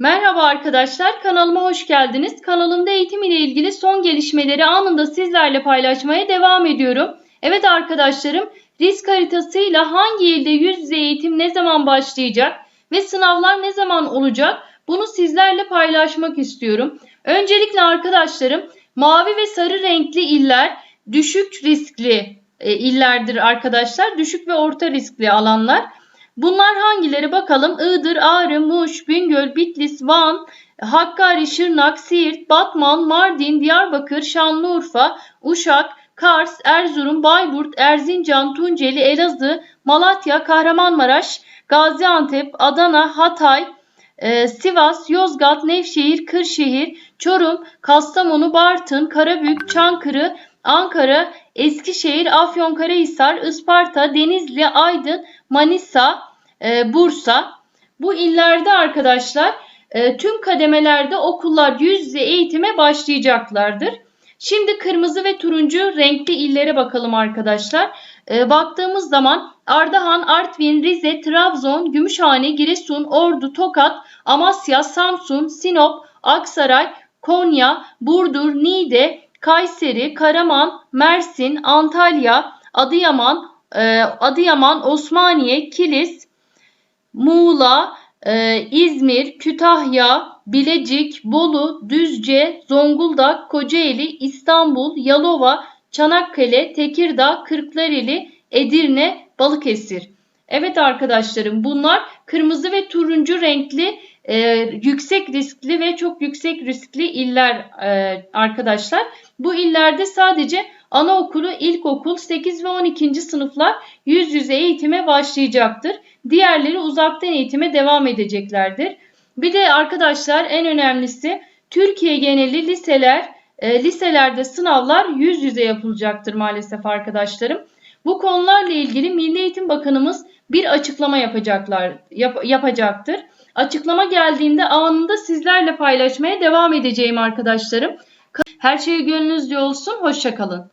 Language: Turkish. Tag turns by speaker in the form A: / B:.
A: Merhaba arkadaşlar, kanalıma hoş geldiniz. Kanalımda eğitim ile ilgili son gelişmeleri anında sizlerle paylaşmaya devam ediyorum. Evet arkadaşlarım, risk haritasıyla hangi ilde yüz yüze eğitim ne zaman başlayacak ve sınavlar ne zaman olacak bunu sizlerle paylaşmak istiyorum. Öncelikle arkadaşlarım, mavi ve sarı renkli iller düşük riskli e, illerdir arkadaşlar. Düşük ve orta riskli alanlar. Bunlar hangileri bakalım? Iğdır, Ağrı, Muş, Bingöl, Bitlis, Van, Hakkari, Şırnak, Siirt, Batman, Mardin, Diyarbakır, Şanlıurfa, Uşak, Kars, Erzurum, Bayburt, Erzincan, Tunceli, Elazığ, Malatya, Kahramanmaraş, Gaziantep, Adana, Hatay, e, Sivas, Yozgat, Nevşehir, Kırşehir, Çorum, Kastamonu, Bartın, Karabük, Çankırı, Ankara, Eskişehir, Afyonkarahisar, Isparta, Denizli, Aydın, Manisa, e, Bursa. Bu illerde arkadaşlar e, tüm kademelerde okullar yüz yüze eğitime başlayacaklardır. Şimdi kırmızı ve turuncu renkli illere bakalım arkadaşlar. E, baktığımız zaman Ardahan, Artvin, Rize, Trabzon, Gümüşhane, Giresun, Ordu, Tokat, Amasya, Samsun, Sinop, Aksaray, Konya, Burdur, Niğde, Kayseri, Karaman, Mersin, Antalya, Adıyaman, e, Adıyaman, Osmaniye, Kilis, Muğla, e, İzmir, Kütahya, Bilecik, Bolu, Düzce, Zonguldak, Kocaeli, İstanbul, Yalova, Çanakkale, Tekirdağ, Kırklareli, Edirne, Balıkesir. Evet arkadaşlarım bunlar kırmızı ve turuncu renkli e, yüksek riskli ve çok yüksek riskli iller e, arkadaşlar. Bu illerde sadece anaokulu, ilkokul, 8 ve 12. sınıflar yüz yüze eğitime başlayacaktır. Diğerleri uzaktan eğitime devam edeceklerdir. Bir de arkadaşlar en önemlisi Türkiye geneli liseler, e, liselerde sınavlar yüz yüze yapılacaktır maalesef arkadaşlarım. Bu konularla ilgili Milli Eğitim Bakanımız bir açıklama yapacaklar yap, yapacaktır. Açıklama geldiğinde anında sizlerle paylaşmaya devam edeceğim arkadaşlarım. Her şey gönlünüzce olsun. Hoşçakalın.